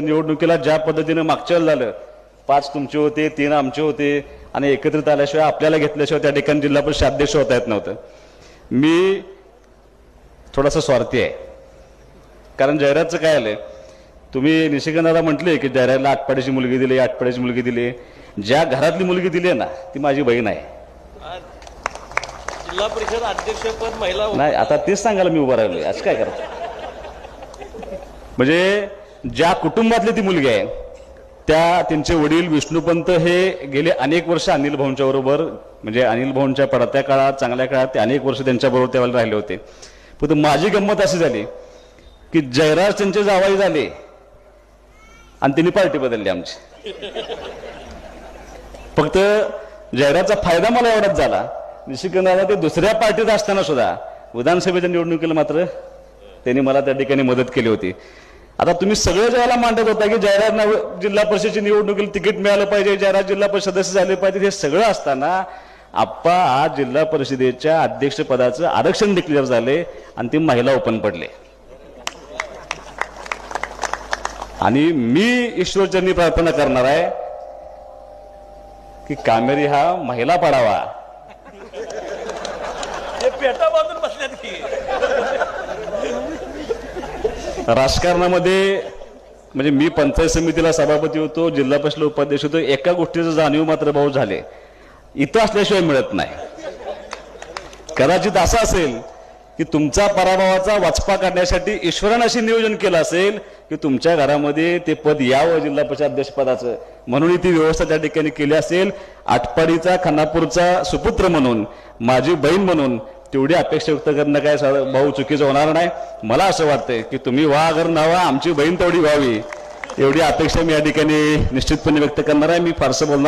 निवडणुकीला ज्या पद्धतीनं मागच्या झालं पाच तुमचे होते तीन आमचे होते आणि एकत्रित आल्याशिवाय आपल्याला घेतल्याशिवाय त्या ठिकाणी जिल्हा परिषद अध्यक्ष होता येत नव्हतं. मी थोडासा स्वार्थी आहे. कारण जाहिरातचं काय आलंय तुम्ही निशिकांतला म्हटले की जाहिरातला आटपाडीची मुलगी दिली आटपाडीची मुलगी दिली. ज्या घरातली मुलगी दिली आहे ना ती माझी बहीण आहे. जिल्हा परिषद अध्यक्षपद महिला नाही आता तेच सांगायला मी उभा राहिलोय. आज काय करतो म्हणजे ज्या कुटुंबातली ती मुलगी आहे त्या त्यांचे वडील विष्णुपंत हे गेले अनेक वर्ष अनिल भाऊंच्या बरोबर. म्हणजे अनिल भाऊंच्या पडत्या काळात चांगल्या काळात ते अनेक वर्ष त्यांच्याबरोबर त्यावेळेला राहिले होते. पण माझी गंमत अशी झाली की जयराज त्यांचे जावाई झाले आणि त्यांनी पार्टी बदलली आमची. फक्त जयराजचा फायदा मला एवढाच झाला. निशिकांतला ते दुसऱ्या पार्टीत असताना सुद्धा विधानसभेच्या निवडणुकीला मात्र त्यांनी मला त्या ठिकाणी मदत केली होती. आता तुम्ही सगळं ज्याला मांडत होता की जाहिरात जिल्हा परिषदेची निवडणुकीला तिकीट मिळालं पाहिजे जाहिरात जिल्हा परिषद सदस्य झाले पाहिजे हे सगळं असताना आप्पा आज जिल्हा परिषदेच्या अध्यक्षपदाचं आरक्षण डिक्लेअर झाले आणि ते महिला ओपन पडले. आणि मी ईश्वरचरणी प्रार्थना करणार आहे की कामेरी हा महिला पडावा. पेटा बाजून बसल्यात की. राजकारणामध्ये म्हणजे मी पंचायत समितीला सभापती होतो जिल्हा परिषद उपाध्यक्ष होतो एका गोष्टीचं जाणीव मात्र भाऊ झाले. इथं असल्याशिवाय मिळत नाही. कदाचित असं असेल की तुमचा पराभवाचा वाचपा काढण्यासाठी ईश्वरानं अशी नियोजन केलं असेल की तुमच्या घरामध्ये ते पद यावं जिल्हा परिषद अध्यक्षपदाचं म्हणून ती व्यवस्था त्या ठिकाणी केली असेल. आटपाडीचा खानापूरचा सुपुत्र म्हणून माझी बहीण म्हणून तेवढी अपेक्षा व्यक्त करणं काय भाऊ चुकीचं होणार नाही. मला असं वाटतंय की तुम्ही वा अगर नावा आमची बहीण तेवढी व्हावी. एवढी अपेक्षा मी या ठिकाणी निश्चितपणे व्यक्त करणार आहे. मी फारसं बोलणार